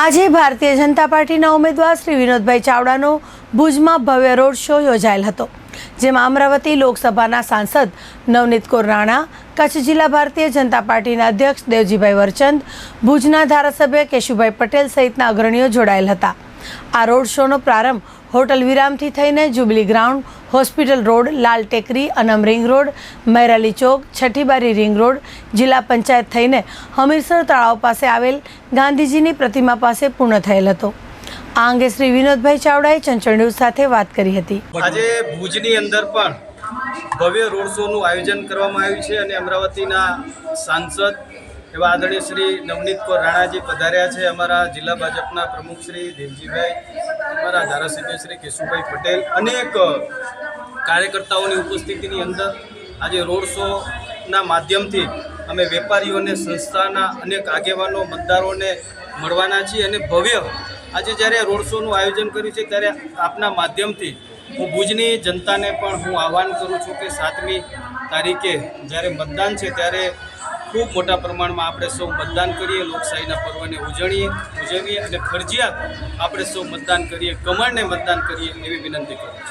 આજે ભારતીય જનતા પાર્ટીના ઉમેદવાર શ્રી વિનોદભાઈ ચાવડાનો ભુજમાં ભવ્ય રોડ શો યોજાયેલ હતો, જેમાં અમરાવતી લોકસભાના સાંસદ નવનીત કૌર રાણા, કચ્છ જિલ્લા ભારતીય જનતા પાર્ટીના અધ્યક્ષ દેવજીભાઈ વરચંદ, ભુજના ધારાસભ્ય કેશુભાઈ પટેલ સહિતના અગ્રણીઓ જોડાયેલ હતા. આ રોડ શોનો પ્રારંભ હોટલ વિરામથી થઈને jubilee ground, hospital road, Lal Tekri, અનમ રિંગ રોડ, મૈરાલી ચોક, છઠ્ઠીબારી રિંગ રોડ, જિલ્લા પંચાયત થઈને હમીરસર તળાવ પાસે આવેલ ગાંધીજીની પ્રતિમા પાસે પૂર્ણ થયેલ હતો. આ અંગે શ્રી વિનોદભાઈ ચાવડાએ ચંચળ ન્યૂઝ સાથે વાત કરી હતી. આજે ભુજની અંદર પણ ભવ્ય રોડ શોનું આયોજન કરવામાં આવ્યું છે અને અમરાવતીના સાંસદ એવા આદરણીય શ્રી નવનીત કૌર રાણાજી પધાર્યા છે. અમારા જિલ્લા ભાજપના પ્રમુખ શ્રી દેવજીભાઈ, અમારા ધારાસભ્ય શ્રી કેશુભાઈ પટેલ અનેક કાર્યકર્તાઓની ઉપસ્થિતિની અંદર આજે રોડ શોના માધ્યમથી અમે વેપારીઓને સંસ્થાના અનેક આગેવાનો, મતદારોને મળવાના છીએ અને ભવ્ય આજે જ્યારે રોડ શોનું આયોજન કર્યું છે ત્યારે આપના માધ્યમથી હું ભુજની જનતાને પણ હું આહવાન કરું છું કે સાતમી તારીખે જ્યારે મતદાન છે ત્યારે ખૂબ મોટા પ્રમાણમાં આપણે સૌ મતદાન કરીએ, લોકશાહીના પર્વને ઉજવીએ ઉજવીએ અને ફરજિયાત આપણે સૌ મતદાન કરીએ, કમળને મતદાન કરીએ એવી વિનંતી કરું છું.